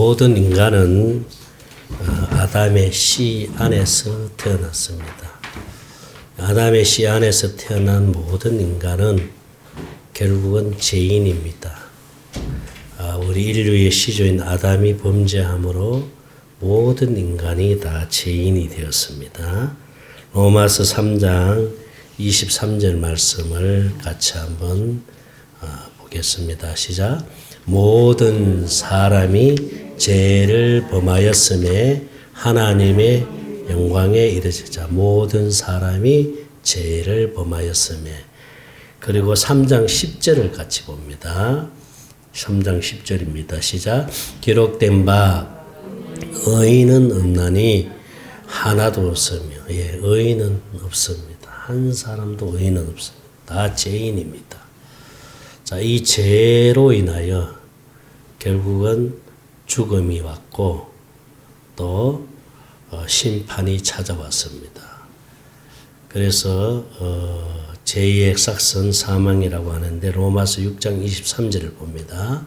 모든 인간은 어, 아담의 씨 안에서 태어났습니다. 아담의 씨 안에서 태어난 모든 인간은 결국은 죄인입니다. 아, 우리 인류의 시조인 아담이 범죄함으로 모든 인간이 다 죄인이 되었습니다. 로마서 3장 23절 말씀을 같이 한번 아, 보겠습니다. 시작. 모든 사람이 죄를 범하였음에 하나님의 영광에 이르시자 모든 사람이 죄를 범하였음에 그리고 3장 10절을 같이 봅니다. 3장 10절입니다. 시작. 기록된 바 의인은 없나니 하나도 없으며 예, 의인은 없습니다. 한 사람도 의인은 없습니다. 다 죄인입니다. 자, 이 죄로 인하여 결국은 죽음이 왔고 또 어, 심판이 찾아왔습니다. 그래서 어, 제2의 삭선 사망이라고 하는데 로마서 6장 23절을 봅니다.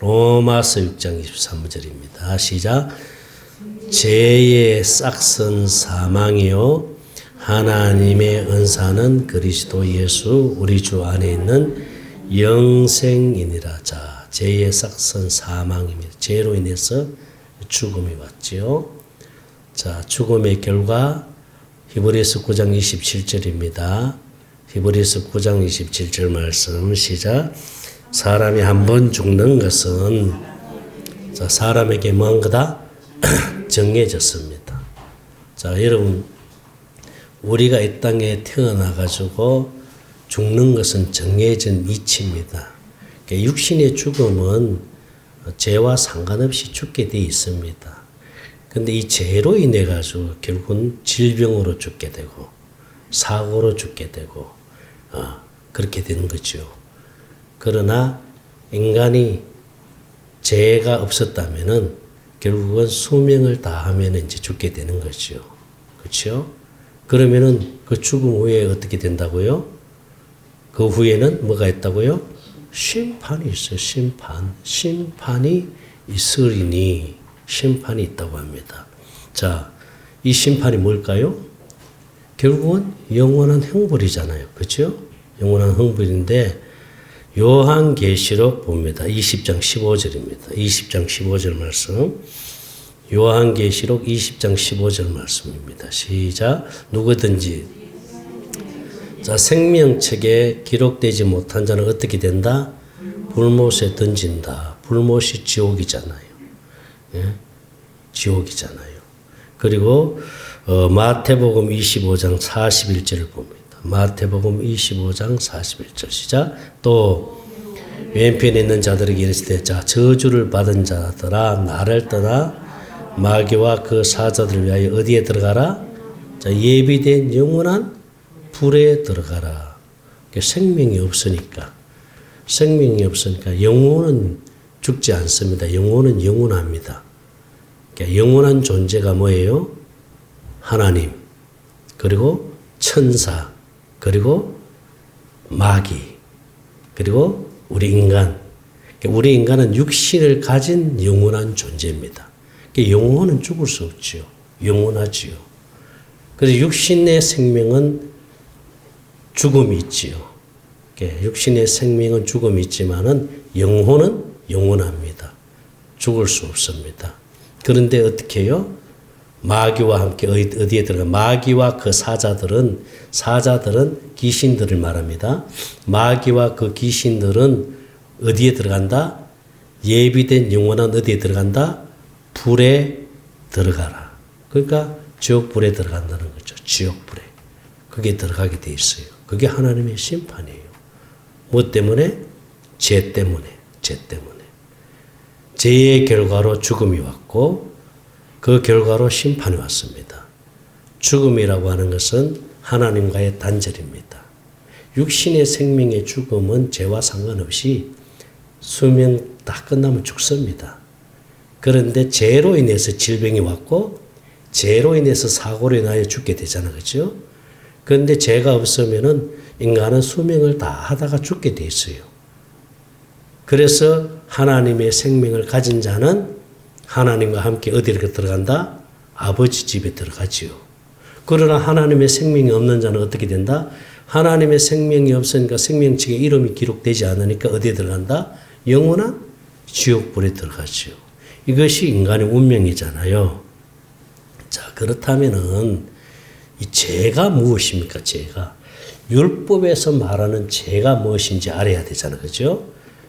로마서 6장 23절입니다. 시작. 죄의 싹선 사망이요 하나님의 은사는 그리스도 예수 우리 주 안에 있는 영생이니라. 자, 죄의 싹선 사망입니다. 죄로 인해서 죽음이 왔지요. 자, 죽음의 결과 히브리서 9장 27절입니다. 히브리서 9장 27절 말씀 시작. 사람이 한 번 죽는 것은 자, 사람에게 뭔 거다? 정해졌습니다. 자, 여러분 우리가 이 땅에 태어나 가지고 죽는 것은 정해진 이치입니다. 그러니까 육신의 죽음은 죄와 상관없이 죽게 돼 있습니다. 근데 이 죄로 인해 가지고 결국은 질병으로 죽게 되고 사고로 죽게 되고 어, 그렇게 되는 거죠. 그러나 인간이 죄가 없었다면은 결국은 수명을 다하면 이제 죽게 되는 거죠. 그렇죠? 그러면은 그 죽음 후에 어떻게 된다고요? 그 후에는 뭐가 있다고요? 심판이 있어요. 심판. 심판이 있으리니 심판이 있다고 합니다. 자, 이 심판이 뭘까요? 결국은 영원한 형벌이잖아요. 그렇죠? 영원한 형벌인데 요한계시록 봅니다. 20장 15절입니다. 20장 15절 말씀. 요한계시록 20장 15절 말씀입니다. 시작. 누구든지 자 생명책에 기록되지 못한 자는 어떻게 된다? 불못에 던진다. 불못이 지옥이잖아요. 예? 지옥이잖아요. 그리고 어, 마태복음 25장 41절을 봅니다. 마태복음 25장 41절 시작. 또 왼편에 있는 자들에게 이르시되 자 저주를 받은 자들아 나를 떠나 마귀와 그 사자들을 위하여 어디에 들어가라? 자 예비된 영원한 불에 들어가라. 생명이 없으니까 생명이 없으니까 영혼은 죽지 않습니다. 영혼은 영원합니다. 그러니까 영원한 존재가 뭐예요? 하나님 그리고 천사 그리고 마귀, 그리고 우리 인간. 그러니까 우리 인간은 육신을 가진 영원한 존재입니다. 그러니까 영혼은 죽을 수 없지요. 영원하지요. 그래서 육신의 생명은 죽음이 있지요. 그러니까 육신의 생명은 죽음이 있지만은 영혼은 영원합니다. 죽을 수 없습니다. 그런데 어떻게 해요? 마귀와 함께 어디에 들어가? 마귀와 그 사자들은 사자들은 귀신들을 말합니다. 마귀와 그 귀신들은 어디에 들어간다? 예비된 영원한 어디에 들어간다? 불에 들어가라. 그러니까 지옥불에 들어간다는 거죠. 지옥불에. 그게 들어가게 돼 있어요. 그게 하나님의 심판이에요. 뭐 때문에? 죄 때문에. 죄 때문에. 죄의 결과로 죽음이 왔고 그 결과로 심판이 왔습니다. 죽음이라고 하는 것은 하나님과의 단절입니다. 육신의 생명의 죽음은 죄와 상관없이 수명 다 끝나면 죽습니다. 그런데 죄로 인해서 질병이 왔고 죄로 인해서 사고로 인하여 죽게 되잖아. 그죠? 그런데 죄가 없으면은 인간은 수명을 다 하다가 죽게 돼 있어요. 그래서 하나님의 생명을 가진 자는 하나님과 함께 어디로 들어간다? 아버지 집에 들어가지요. 그러나 하나님의 생명이 없는 자는 어떻게 된다? 하나님의 생명이 없으니까 생명책에 이름이 기록되지 않으니까 어디에 들어간다? 영원한 지옥불에 들어가지요. 이것이 인간의 운명이잖아요. 자, 그렇다면은 이 죄가 무엇입니까? 죄가. 율법에서 말하는 죄가 무엇인지 알아야 되잖아. 그죠?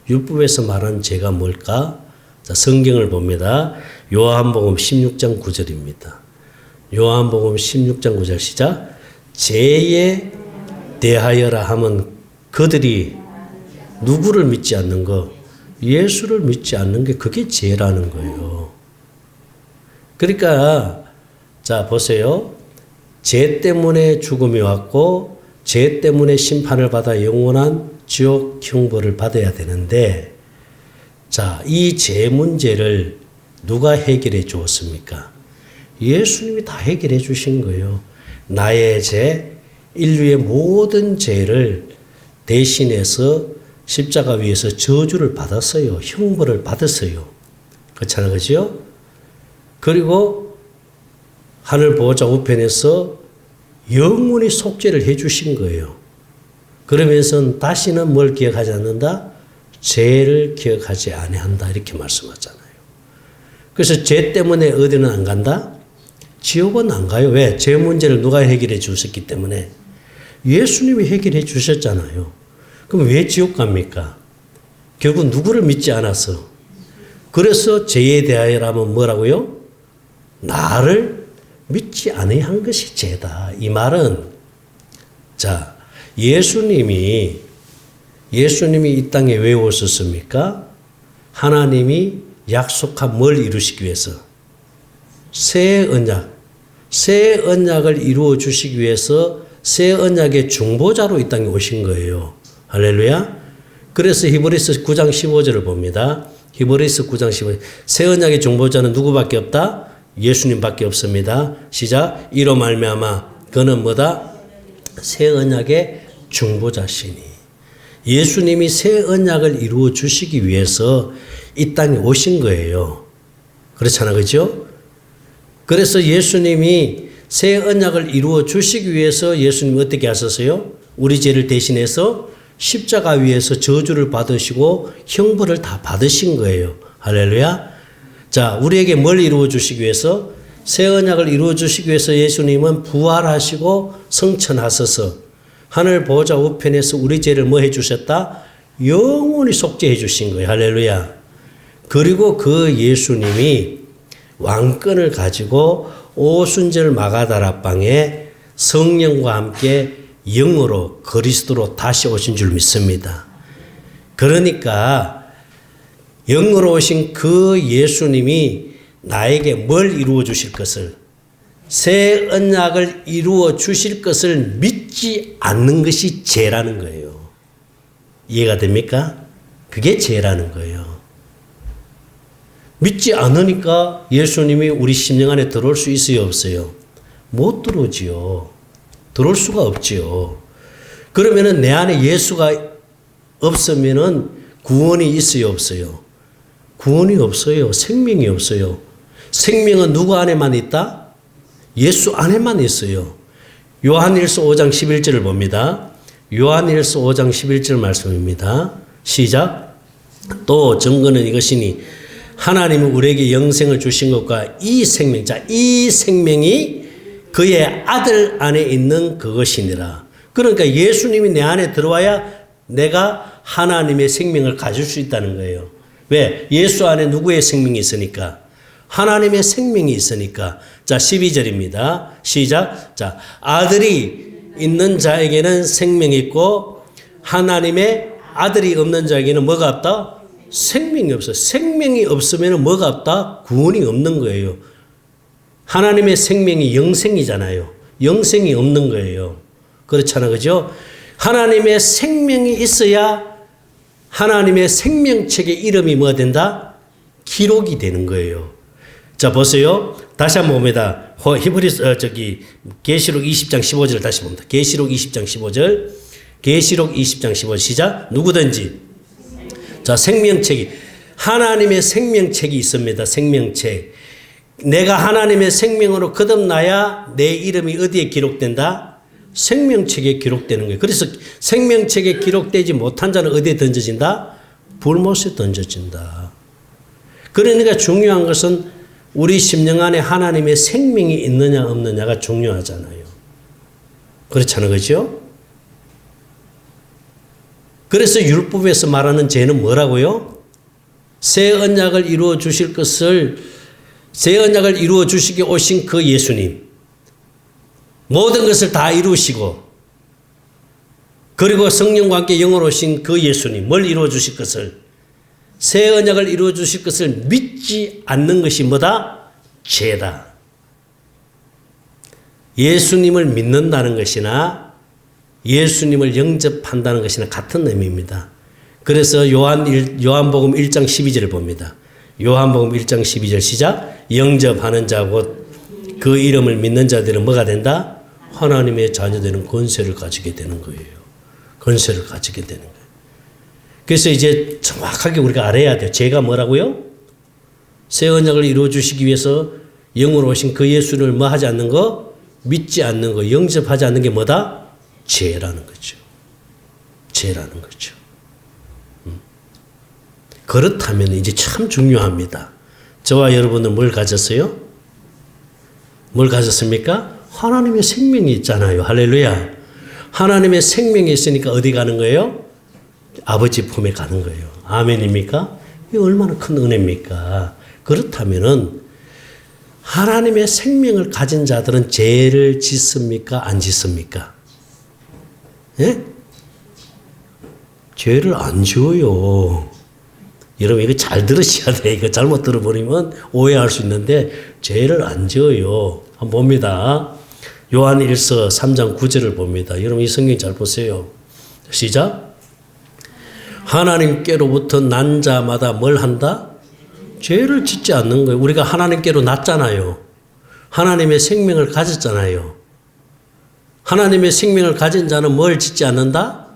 율법에서 말하는 죄가 뭘까? 자, 성경을 봅니다. 요한복음 16장 9절입니다. 요한복음 16장 9절 시작. 죄에 대하여라 하면 그들이 누구를 믿지 않는 거? 예수를 믿지 않는 게 그게 죄라는 거예요. 그러니까 자 보세요. 죄 때문에 죽음이 왔고 죄 때문에 심판을 받아 영원한 지옥 형벌을 받아야 되는데 자, 이 죄 문제를 누가 해결해 주었습니까? 예수님이 다 해결해 주신 거예요. 나의 죄, 인류의 모든 죄를 대신해서 십자가 위에서 저주를 받았어요. 형벌을 받았어요. 그렇잖아, 그죠? 그리고 하늘 보호자 우편에서 영원히 속죄를 해 주신 거예요. 그러면서 다시는 뭘 기억하지 않는다? 죄를 기억하지 아니한다 이렇게 말씀하잖아요. 그래서 죄 때문에 어디는 안 간다? 지옥은 안 가요. 왜? 죄 문제를 누가 해결해 주셨기 때문에 예수님이 해결해 주셨잖아요. 그럼 왜 지옥 갑니까? 결국 누구를 믿지 않아서. 그래서 죄에 대하여라면 뭐라고요? 나를 믿지 아니한 것이 죄다. 이 말은 자 예수님이 예수님이 이 땅에 왜 오셨습니까? 하나님이 약속한 뭘 이루시기 위해서 새 언약, 새 언약을 이루어 주시기 위해서 새 언약의 중보자로 이 땅에 오신 거예요. 할렐루야. 그래서 히브리스 9장 15절을 봅니다. 히브리스 9장 15절. 새 언약의 중보자는 누구밖에 없다? 예수님밖에 없습니다. 시작. 이로 말미암아 그는 뭐다? 새 언약의 중보자시니. 예수님이 새 언약을 이루어 주시기 위해서 이 땅에 오신 거예요. 그렇잖아. 그죠? 그래서 예수님이 새 언약을 이루어 주시기 위해서 예수님이 어떻게 하셨어요? 우리 죄를 대신해서 십자가 위에서 저주를 받으시고 형벌을 다 받으신 거예요. 할렐루야. 자, 우리에게 뭘 이루어 주시기 위해서 새 언약을 이루어 주시기 위해서 예수님은 부활하시고 성천하셔서 하늘 보호자 우편에서 우리 죄를 뭐 해 주셨다? 영원히 속죄해 주신 거예요. 할렐루야. 그리고 그 예수님이 왕권을 가지고 오순절 마가다라 방에 성령과 함께 영으로 그리스도로 다시 오신 줄 믿습니다. 그러니까 영으로 오신 그 예수님이 나에게 뭘 이루어 주실 것을 새 언약을 이루어 주실 것을 믿지 않는 것이 죄라는 거예요. 이해가 됩니까? 그게 죄라는 거예요. 믿지 않으니까 예수님이 우리 심령 안에 들어올 수 있어요, 없어요? 못 들어오지요. 들어올 수가 없지요. 그러면은 내 안에 예수가 없으면은 구원이 있어요, 없어요? 구원이 없어요. 생명이 없어요. 생명은 누구 안에만 있다? 예수 안에만 있어요. 요한일서 5장 11절을 봅니다. 요한일서 5장 11절 말씀입니다. 시작. 또 증거는 이것이니 하나님은 우리에게 영생을 주신 것과 이 생명, 자, 이 생명이 그의 아들 안에 있는 그것이니라. 그러니까 예수님이 내 안에 들어와야 내가 하나님의 생명을 가질 수 있다는 거예요. 왜? 예수 안에 누구의 생명이 있으니까? 하나님의 생명이 있으니까. 자, 12절입니다. 시작. 자, 아들이 있는 자에게는 생명이 있고 하나님의 아들이 없는 자에게는 뭐가 없다? 생명이 없어. 생명이 없으면 뭐가 없다? 구원이 없는 거예요. 하나님의 생명이 영생이잖아요. 영생이 없는 거예요. 그렇잖아. 그죠? 하나님의 생명이 있어야 하나님의 생명책의 이름이 뭐 된다? 기록이 되는 거예요. 자, 보세요. 다시 한번 봅니다. 히브리스, 어, 저기, 계시록 20장 15절을 다시 봅니다. 계시록 20장 15절. 계시록 20장 15절 시작. 누구든지. 자, 생명책이. 하나님의 생명책이 있습니다. 생명책. 내가 하나님의 생명으로 거듭나야 내 이름이 어디에 기록된다? 생명책에 기록되는 거예요. 그래서 생명책에 기록되지 못한 자는 어디에 던져진다? 불못에 던져진다. 그러니까 중요한 것은 우리 심령 안에 하나님의 생명이 있느냐 없느냐가 중요하잖아요. 그렇잖아요. 그죠? 그래서 율법에서 말하는 죄는 뭐라고요? 새 언약을 이루어 주실 것을 새 언약을 이루어 주시기 오신 그 예수님 모든 것을 다 이루시고 그리고 성령과 함께 영으로 오신 그 예수님 뭘 이루어 주실 것을 새 언약을 이루어 주실 것을 믿지 않는 것이 뭐다? 죄다. 예수님을 믿는다는 것이나 예수님을 영접한다는 것이나 같은 의미입니다. 그래서 요한 1, 요한복음 1장 12절을 봅니다. 요한복음 1장 12절 시작. 영접하는 자 곧 그 이름을 믿는 자들은 뭐가 된다? 하나님의 자녀되는 권세를 가지게 되는 거예요. 권세를 가지게 되는 거예요. 그래서 이제 정확하게 우리가 알아야 돼요. 죄가 뭐라고요? 새 언약을 이루어 주시기 위해서 영으로 오신 그 예수를 뭐 하지 않는 거? 믿지 않는 거, 영접하지 않는 게 뭐다? 죄라는 거죠. 죄라는 거죠. 음. 그렇다면 이제 참 중요합니다. 저와 여러분은 뭘 가졌어요? 뭘 가졌습니까? 하나님의 생명이 있잖아요. 할렐루야. 하나님의 생명이 있으니까 어디 가는 거예요? 아버지 품에 가는 거예요. 아멘입니까? 이 얼마나 큰 은혜입니까? 그렇다면은 하나님의 생명을 가진 자들은 죄를 짓습니까? 안 짓습니까? 예? 죄를 안 지어요. 여러분 이거 잘 들으셔야 돼. 이거 잘못 들어버리면 오해할 수 있는데 죄를 안 지어요. 한번 봅니다. 요한 1서 3장 9절을 봅니다. 여러분 이 성경 잘 보세요. 시작. 하나님께로부터 난 자마다 뭘 한다? 죄를 짓지 않는 거예요. 우리가 하나님께로 났잖아요. 하나님의 생명을 가졌잖아요. 하나님의 생명을 가진 자는 뭘 짓지 않는다?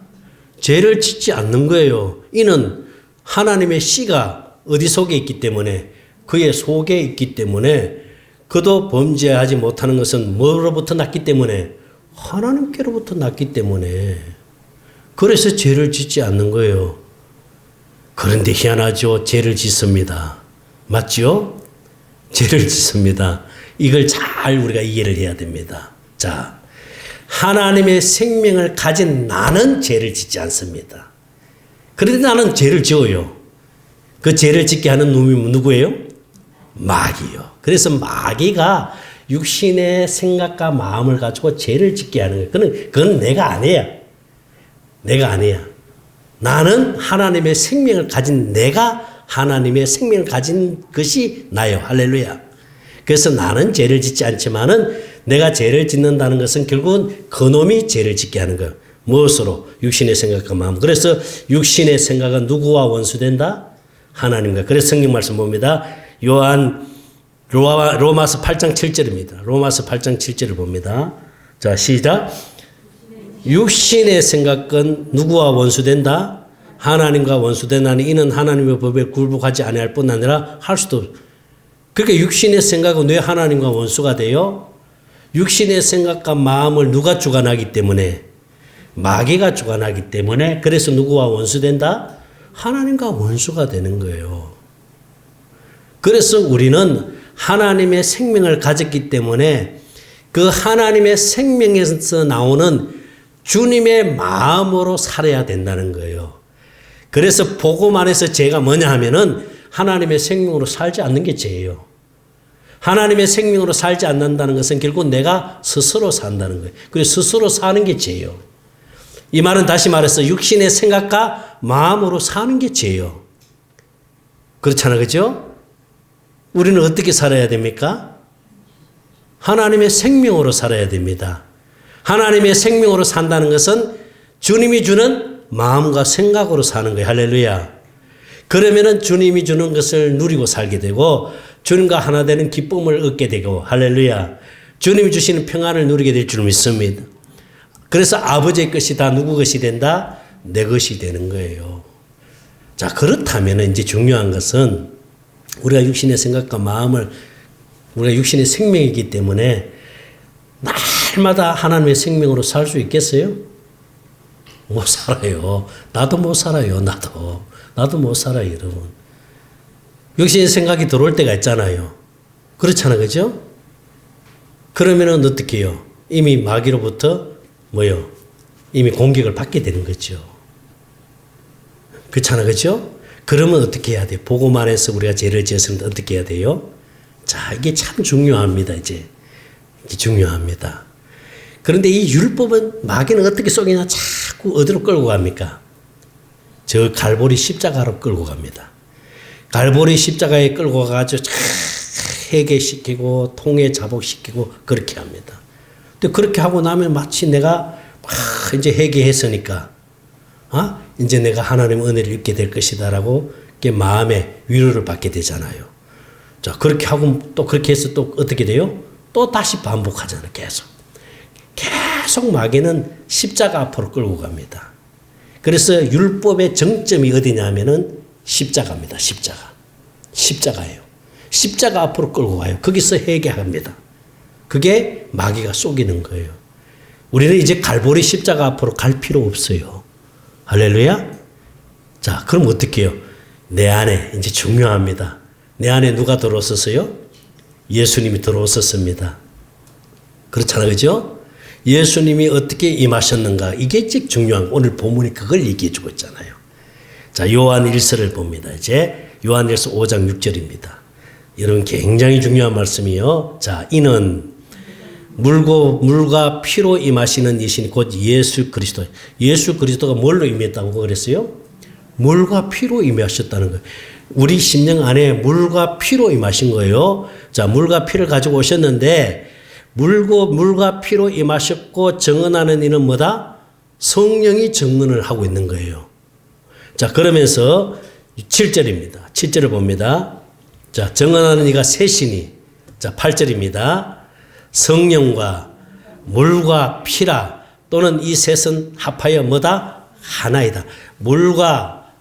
죄를 짓지 않는 거예요. 이는 하나님의 씨가 어디 속에 있기 때문에 그의 속에 있기 때문에 그도 범죄하지 못하는 것은 뭐로부터 났기 때문에 하나님께로부터 났기 때문에 그래서 죄를 짓지 않는 거예요. 그런데 희한하죠. 죄를 짓습니다. 맞죠? 죄를 짓습니다. 이걸 잘 우리가 이해를 해야 됩니다. 자, 하나님의 생명을 가진 나는 죄를 짓지 않습니다. 그런데 나는 죄를 지어요. 그 죄를 짓게 하는 놈이 누구예요? 마귀요. 그래서 마귀가 육신의 생각과 마음을 가지고 죄를 짓게 하는 거예요. 그건, 그건 내가 아니야. 내가 아니야. 나는 하나님의 생명을 가진 내가 하나님의 생명을 가진 것이 나요. 할렐루야. 그래서 나는 죄를 짓지 않지만은 내가 죄를 짓는다는 것은 결국은 그놈이 죄를 짓게 하는 거예요. 무엇으로? 육신의 생각과 마음. 그래서 육신의 생각은 누구와 원수된다? 하나님과. 그래서 성경 말씀 봅니다. 요한 로마, 로마 서 8장 7절입니다. 로마서 8장 7절을 봅니다. 자, 시작. 육신의 생각은 누구와 원수된다? 하나님과 원수된다니 이는 하나님의 법에 굴복하지 아니할 뿐 아니라 할 수도 그러니까 육신의 생각은 왜 하나님과 원수가 돼요? 육신의 생각과 마음을 누가 주관하기 때문에 마귀가 주관하기 때문에 그래서 누구와 원수된다? 하나님과 원수가 되는 거예요. 그래서 우리는 하나님의 생명을 가졌기 때문에 그 하나님의 생명에서 나오는 주님의 마음으로 살아야 된다는 거예요. 그래서 복음 안에서 죄가 뭐냐 하면은 하나님의 생명으로 살지 않는 게 죄예요. 하나님의 생명으로 살지 않는다는 것은 결국 내가 스스로 산다는 거예요. 그래서 스스로 사는 게 죄예요. 이 말은 다시 말해서 육신의 생각과 마음으로 사는 게 죄예요. 그렇잖아, 그죠? 우리는 어떻게 살아야 됩니까? 하나님의 생명으로 살아야 됩니다. 하나님의 생명으로 산다는 것은 주님이 주는 마음과 생각으로 사는 거예요. 할렐루야. 그러면은 주님이 주는 것을 누리고 살게 되고 주님과 하나 되는 기쁨을 얻게 되고 할렐루야. 주님이 주시는 평안을 누리게 될 줄 믿습니다. 그래서 아버지의 것이 다 누구 것이 된다? 내 것이 되는 거예요. 자, 그렇다면 이제 중요한 것은 우리가 육신의 생각과 마음을 우리가 육신의 생명이기 때문에 날마다 하나님의 생명으로 살 수 있겠어요? 못 살아요. 나도 못 살아요. 나도. 나도 못 살아요, 여러분. 육신의 생각이 들어올 때가 있잖아요. 그렇잖아, 그죠? 그러면은 어떻게 해요? 이미 마귀로부터 뭐요? 이미 공격을 받게 되는 거죠. 그렇잖아, 그죠? 그러면 어떻게 해야 돼요? 보고만 해서 우리가 죄를 지었으면 어떻게 해야 돼요? 자, 이게 참 중요합니다, 이제. 이게 중요합니다. 그런데 이 율법은 마귀는 어떻게 속이나 자꾸 어디로 끌고 갑니까? 저 갈보리 십자가로 끌고 갑니다. 갈보리 십자가에 끌고 가가지고 회개시키고 통해 자복시키고 그렇게 합니다. 근데 그렇게 하고 나면 마치 내가 막 이제 회개했으니까 아 이제 내가 하나님 은혜를 입게 될 것이다라고 마음에 위로를 받게 되잖아요. 자 그렇게 하고 또 그렇게 해서 또 어떻게 돼요? 또 다시 반복하잖아요. 계속 계속 마귀는 십자가 앞으로 끌고 갑니다. 그래서 율법의 정점이 어디냐면은 십자가입니다. 십자가. 십자가예요. 십자가 앞으로 끌고 가요. 거기서 회개합니다. 그게 마귀가 속이는 거예요. 우리는 이제 갈보리 십자가 앞으로 갈 필요 없어요. 할렐루야? 자, 그럼 어떻게 해요? 내 안에 이제 중요합니다. 내 안에 누가 들어왔었어요? 예수님이 들어왔었습니다. 그렇잖아요. 그죠? 예수님이 어떻게 임하셨는가. 이게 이제 중요한, 오늘 본문이 그걸 얘기해 주고 있잖아요. 자, 요한 1서를 봅니다. 이제 요한 1서 5장 6절입니다. 여러분 굉장히 중요한 말씀이요. 자, 이는 물고 물과 피로 임하시는 이신 곧 예수 그리스도. 예수 그리스도가 뭘로 임했다고 그랬어요? 물과 피로 임하셨다는 거예요. 우리 심령 안에 물과 피로 임하신 거예요. 자, 물과 피를 가지고 오셨는데 물고 물과 피로 임하셨고 정언하는 이는 뭐다? 성령이 정언을 하고 있는 거예요. 자, 그러면서 7절입니다. 7절을 봅니다. 자, 정언하는 이가 셋이니. 자, 8절입니다. 성령과 물과 피라 또는 이 셋은 합하여 뭐다? 하나이다. 물과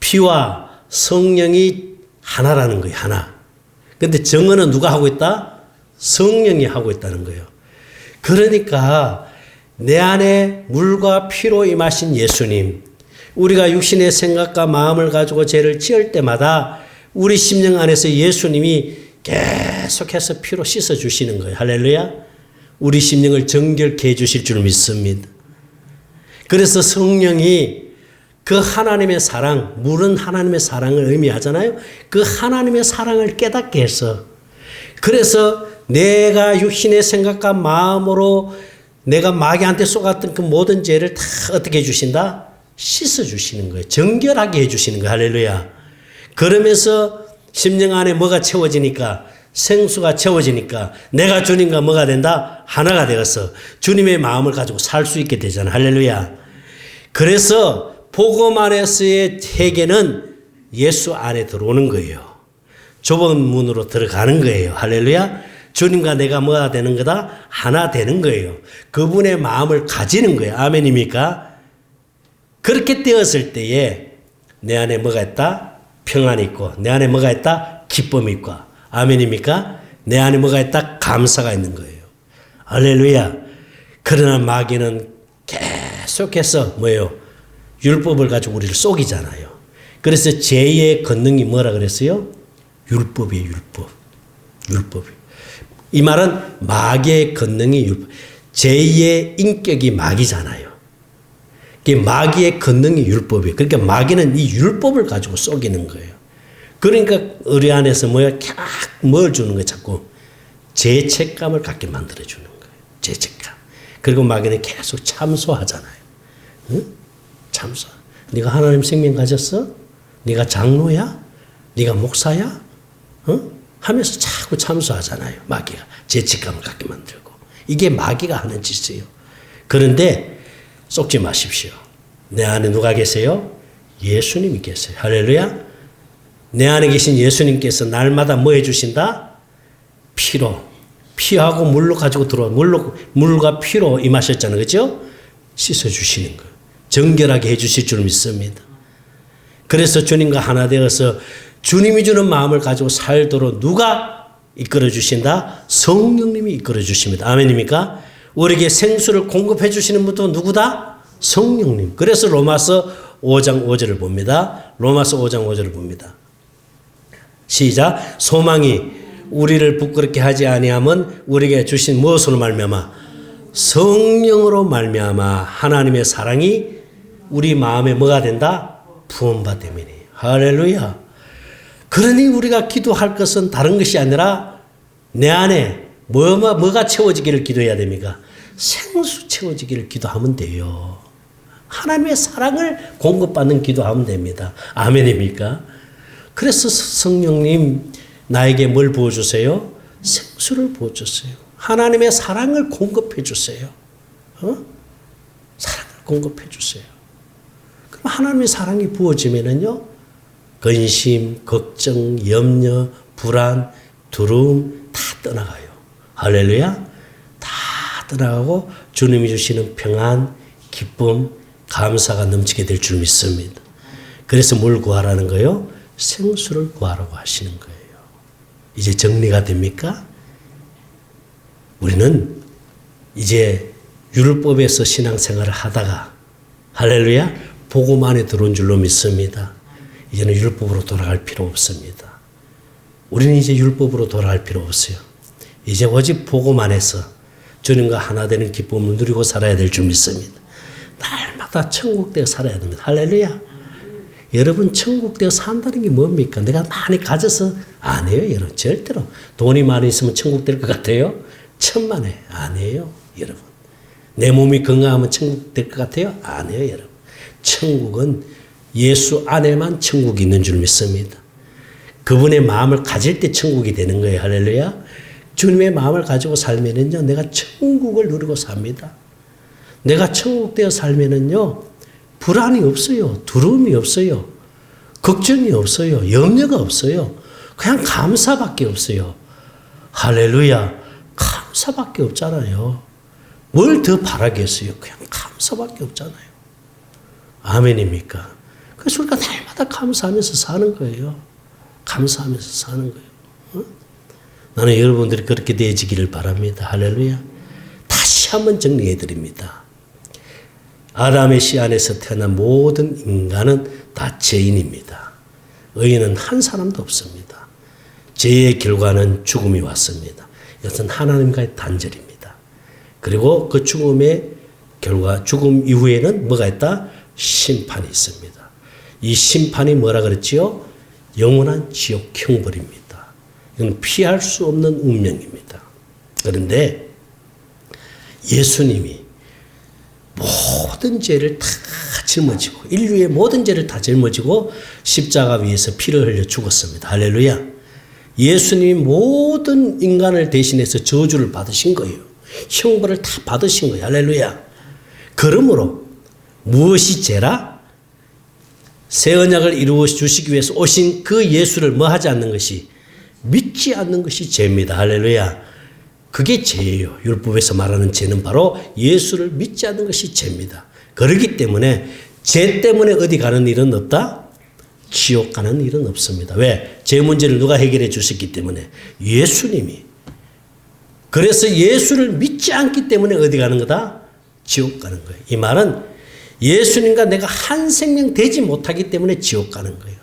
피와 성령이 하나라는 거예요. 하나. 근데 정언은 누가 하고 있다? 성령이 하고 있다는 거예요. 그러니까 내 안에 물과 피로 임하신 예수님, 우리가 육신의 생각과 마음을 가지고 죄를 지을 때마다 우리 심령 안에서 예수님이 계속해서 피로 씻어 주시는 거예요. 할렐루야. 우리 심령을 정결케 해 주실 줄 믿습니다. 그래서 성령이 그 하나님의 사랑, 물은 하나님의 사랑을 의미하잖아요. 그 하나님의 사랑을 깨닫게 해서 그래서 내가 육신의 생각과 마음으로 내가 마귀한테 쏘았던 그 모든 죄를 다 어떻게 해주신다? 씻어주시는 거예요. 정결하게 해주시는 거예요. 할렐루야. 그러면서 심령 안에 뭐가 채워지니까 생수가 채워지니까 내가 주님과 뭐가 된다? 하나가 되어서 주님의 마음을 가지고 살 수 있게 되잖아. 할렐루야. 그래서 복음 안에서의 회개는 예수 안에 들어오는 거예요. 좁은 문으로 들어가는 거예요. 할렐루야. 주님과 내가 뭐가 되는 거다? 하나 되는 거예요. 그분의 마음을 가지는 거예요. 아멘입니까? 그렇게 되었을 때에 내 안에 뭐가 있다? 평안이 있고, 내 안에 뭐가 있다? 기쁨이 있고. 아멘입니까? 내 안에 뭐가 있다? 감사가 있는 거예요. 할렐루야. 그러나 마귀는 계속해서 뭐예요? 율법을 가지고 우리를 속이잖아요. 그래서 죄의 권능이 뭐라 그랬어요? 율법이에요, 율법. 율법. 이 말은 마귀의 권능이 율법. 죄의 인격이 마귀잖아요. 마귀의 권능이 율법이에요. 그러니까 마귀는 이 율법을 가지고 속이는 거예요. 그러니까 우리 안에서 뭐야? 뭘 주는 거예요? 자꾸 죄책감을 갖게 만들어 주는 거예요. 죄책감. 그리고 마귀는 계속 참소하잖아요. 응? 참소. 네가 하나님 생명 가졌어? 네가 장로야? 네가 목사야? 어? 하면서 자꾸 참소하잖아요. 마귀가 죄책감을 갖게 만들고 이게 마귀가 하는 짓이에요. 그런데 속지 마십시오. 내 안에 누가 계세요? 예수님이 계세요. 할렐루야. 내 안에 계신 예수님께서 날마다 뭐 해주신다? 피로. 피하고 물로 가지고 들어와. 물로, 물과 피로 임하셨잖아요. 그죠? 씻어주시는 거. 정결하게 해주실 줄 믿습니다. 그래서 주님과 하나 되어서 주님이 주는 마음을 가지고 살도록 누가 이끌어 주신다? 성령님이 이끌어 주십니다. 아멘입니까? 우리에게 생수를 공급해 주시는 분도 누구다? 성령님. 그래서 로마서 5장 5절을 봅니다. 로마서 5장 5절을 봅니다. 시작. 소망이 우리를 부끄럽게 하지 아니함은 우리에게 주신 무엇으로 말미암아 성령으로 말미암아 하나님의 사랑이 우리 마음에 뭐가 된다? 부음받음이니. 할렐루야. 그러니 우리가 기도할 것은 다른 것이 아니라 내 안에 뭐가, 뭐가 채워지기를 기도해야 됩니까? 생수 채워지기를 기도하면 돼요. 하나님의 사랑을 공급받는 기도하면 됩니다. 아멘입니까? 그래서 성령님 나에게 뭘 부어주세요? 생수를 부어주세요. 하나님의 사랑을 공급해 주세요. 어? 사랑을 공급해 주세요. 그럼 하나님의 사랑이 부어지면은요, 근심, 걱정, 염려, 불안, 두려움 다 떠나가요. 할렐루야. 다 떠나가고 주님이 주시는 평안, 기쁨, 감사가 넘치게 될 줄 믿습니다. 그래서 뭘 구하라는 거요? 생수를 구하라고 하시는 거예요. 이제 정리가 됩니까? 우리는 이제 율법에서 신앙생활을 하다가 할렐루야 안에 들어온 줄로 믿습니다. 이제는 율법으로 돌아갈 필요 없습니다. 우리는 이제 율법으로 돌아갈 필요 없어요. 이제 오직 복음 안에서 주님과 하나 되는 기쁨을 누리고 살아야 될 줄 믿습니다. 날마다 천국되어 살아야 됩니다. 할렐루야. 여러분 천국되어 산다는 게 뭡니까? 내가 많이 가져서 아니에요, 여러분. 절대로 돈이 많이 있으면 천국 될 것 같아요? 천만에 아니에요, 여러분. 내 몸이 건강하면 천국 될 것 같아요? 아니에요, 여러분. 천국은 예수 안에만 천국이 있는 줄 믿습니다. 그분의 마음을 가질 때 천국이 되는 거예요. 할렐루야. 주님의 마음을 가지고 살면은요, 내가 천국을 누리고 삽니다. 내가 천국 되어 살면은요, 불안이 없어요. 두려움이 없어요. 걱정이 없어요. 염려가 없어요. 그냥 감사밖에 없어요. 할렐루야. 감사밖에 없잖아요. 뭘 더 바라겠어요? 그냥 감사밖에 없잖아요. 아멘입니까? 그래서 우리가 날마다 감사하면서 사는 거예요. 감사하면서 사는 거예요. 어? 나는 여러분들이 그렇게 되어지기를 바랍니다. 할렐루야. 다시 한번 정리해 드립니다. 아담의 씨 안에서 태어난 모든 인간은 다 죄인입니다. 의인은 한 사람도 없습니다. 죄의 결과는 죽음이 왔습니다. 이것은 하나님과의 단절입니다. 그리고 그 죽음의 결과, 죽음 이후에는 뭐가 있다? 심판이 있습니다. 이 심판이 뭐라 그랬지요? 영원한 지옥 형벌입니다. 이건 피할 수 없는 운명입니다. 그런데 예수님이 모든 죄를 다 짊어지고 인류의 모든 죄를 다 짊어지고 십자가 위에서 피를 흘려 죽었습니다. 할렐루야. 예수님이 모든 인간을 대신해서 저주를 받으신 거예요. 형벌을 다 받으신 거예요. 할렐루야. 그러므로 무엇이 죄라? 새 언약을 이루어 주시기 위해서 오신 그 예수를 뭐 하지 않는 것이 믿지 않는 것이 죄입니다. 할렐루야. 그게 죄예요. 율법에서 말하는 죄는 바로 예수를 믿지 않는 것이 죄입니다. 그렇기 때문에 죄 때문에 어디 가는 일은 없다? 지옥 가는 일은 없습니다. 왜? 죄 문제를 누가 해결해 주셨기 때문에 예수님이 그래서 예수를 믿지 않기 때문에 어디 가는 거다? 지옥 가는 거예요. 이 말은 예수님과 내가 한 생명 되지 못하기 때문에 지옥 가는 거예요.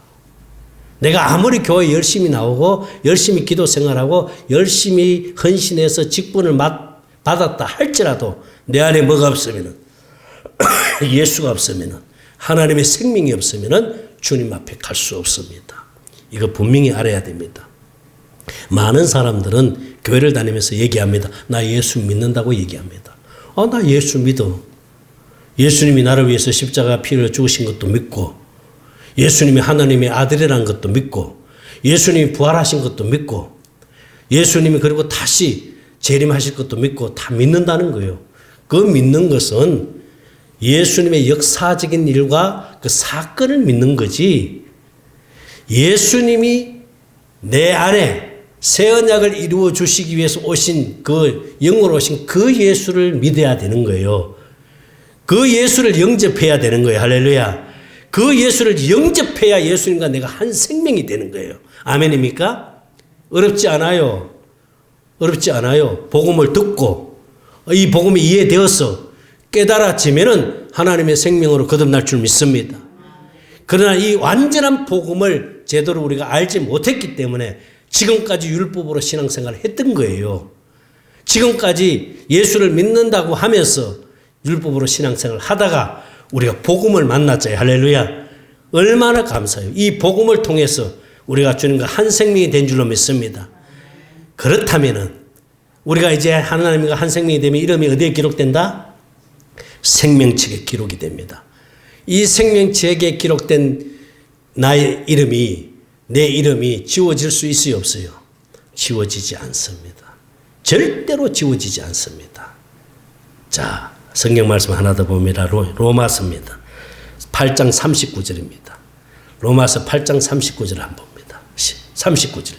내가 아무리 교회 열심히 나오고 열심히 기도 생활하고 열심히 헌신해서 직분을 받았다 할지라도 내 안에 뭐가 없으면 예수가 없으면 하나님의 생명이 없으면 주님 앞에 갈 수 없습니다. 이거 분명히 알아야 됩니다. 많은 사람들은 교회를 다니면서 얘기합니다. 나 예수 믿는다고 얘기합니다. 아, 나 예수 믿어. 예수님이 나를 위해서 십자가 피를 죽으신 것도 믿고 예수님이 하나님의 아들이라는 것도 믿고 예수님이 부활하신 것도 믿고 예수님이 그리고 다시 재림하실 것도 믿고 다 믿는다는 거예요. 그 믿는 것은 예수님의 역사적인 일과 그 사건을 믿는 거지 예수님이 내 안에 새 언약을 이루어 주시기 위해서 오신 그 영으로 오신 그 예수를 믿어야 되는 거예요. 그 예수를 영접해야 되는 거예요. 할렐루야. 그 예수를 영접해야 예수님과 내가 한 생명이 되는 거예요. 아멘입니까? 어렵지 않아요. 어렵지 않아요. 복음을 듣고 이 복음이 이해되어서 깨달아지면은 하나님의 생명으로 거듭날 줄 믿습니다. 그러나 이 완전한 복음을 제대로 우리가 알지 못했기 때문에 지금까지 율법으로 신앙생활을 했던 거예요. 지금까지 예수를 믿는다고 하면서 율법으로 신앙생활을 하다가 우리가 복음을 만났잖아요. 할렐루야. 얼마나 감사해요. 이 복음을 통해서 우리가 주님과 한 생명이 된 줄로 믿습니다. 그렇다면은 우리가 이제 하나님과 한 생명이 되면 이름이 어디에 기록된다? 생명책에 기록이 됩니다. 이 생명책에 기록된 나의 이름이 내 이름이 지워질 수 있어요 없어요? 지워지지 않습니다. 절대로 지워지지 않습니다. 자 성경 말씀 하나 더 봅니다. 로 마서입니다. 8장 39절입니다. 로마서 8장 39절 한번 봅니다. 39절요.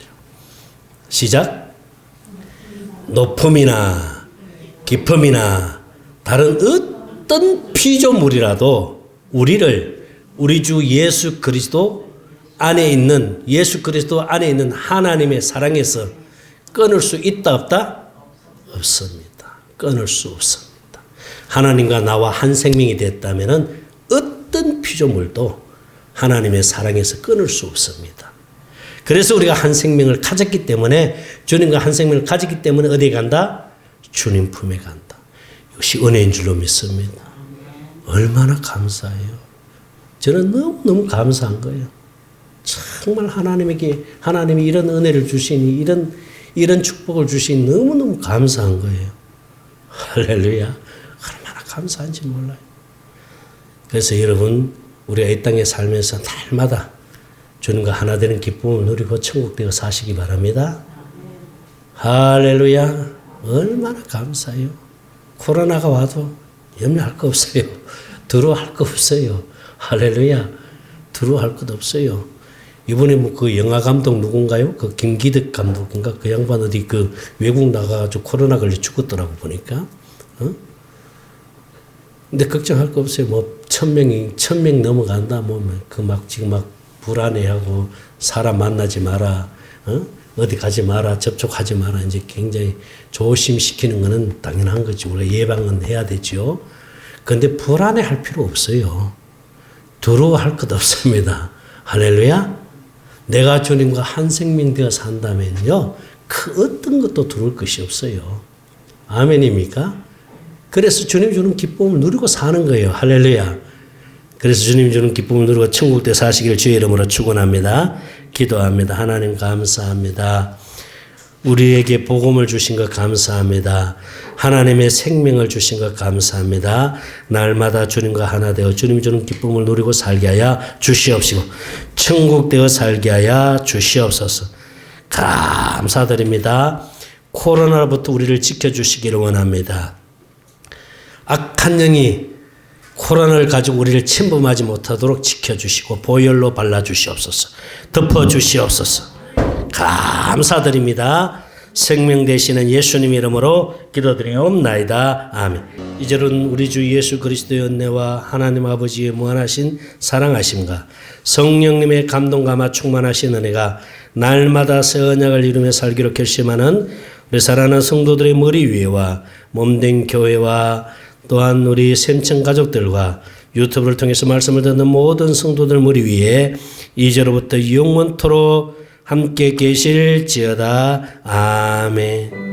시작. 높음이나 깊음이나 다른 어떤 피조물이라도 우리를 우리 주 예수 그리스도 안에 있는 예수 그리스도 안에 있는 하나님의 사랑에서 끊을 수 있다 없다? 없습니다. 끊을 수 없습니다. 하나님과 나와 한 생명이 됐다면 어떤 피조물도 하나님의 사랑에서 끊을 수 없습니다. 그래서 우리가 한 생명을 가졌기 때문에 주님과 한 생명을 가졌기 때문에 어디에 간다? 주님 품에 간다. 역시 은혜인 줄로 믿습니다. 얼마나 감사해요. 저는 너무너무 감사한 거예요. 정말 하나님에게 하나님이 이런 은혜를 주시니 이런 이런 축복을 주시니 너무너무 감사한 거예요. 할렐루야. 감사한지 몰라요. 그래서 여러분 우리가 이 땅에 살면서 날마다 주님과 하나 되는 기쁨을 누리고 천국 되어 사시기 바랍니다. 할렐루야. 얼마나 감사해요. 코로나가 와도 염려할 거 없어요. 두려워할 거 없어요. 할렐루야. 두려워할 것 없어요. 이번에 뭐 그 영화 감독 누군가요? 그 김기덕 감독인가? 그 양반 어디 그 외국 나가가지고 코로나 걸려 죽었더라고 보니까. 어? 근데 걱정할 거 없어요. 뭐, 천 명이, 천 명 넘어간다. 뭐, 그 막, 지금 막 불안해하고 사람 만나지 마라. 어? 어디 가지 마라. 접촉하지 마라. 이제 굉장히 조심시키는 거는 당연한 거지. 우리가 예방은 해야 되죠. 근데 불안해 할 필요 없어요. 두려워할 것 없습니다. 할렐루야. 내가 주님과 한 생명 되어 산다면요. 그 어떤 것도 두려울 것이 없어요. 아멘입니까? 그래서 주님 주는 기쁨을 누리고 사는 거예요. 할렐루야. 그래서 주님 주는 기쁨을 누리고 천국 때 사시기를 주의 이름으로 축원합니다. 기도합니다. 하나님 감사합니다. 우리에게 복음을 주신 것 감사합니다. 하나님의 생명을 주신 것 감사합니다. 날마다 주님과 하나 되어 주님 주는 기쁨을 누리고 살게 하여 주시옵시고 천국 되어 살게 하여 주시옵소서. 감사드립니다. 코로나로부터 우리를 지켜주시기를 원합니다. 악한 영이 코로나를 가지고 우리를 침범하지 못하도록 지켜주시고 보혈로 발라주시옵소서. 덮어주시옵소서. 감사드립니다. 생명 되시는 예수님 이름으로 기도드리옵나이다. 아멘. 이제는 우리 주 예수 그리스도의 은혜와 하나님 아버지의 무한하신 사랑하심과 성령님의 감동감화 충만하신 은혜가 날마다 새 언약을 이루며 살기로 결심하는 우리 사랑하는 성도들의 머리 위에와 몸된 교회와 또한 우리 샘청 가족들과 유튜브를 통해서 말씀을 듣는 모든 성도들 머리 위에 이제로부터 영원토록 함께 계실지어다. 아멘.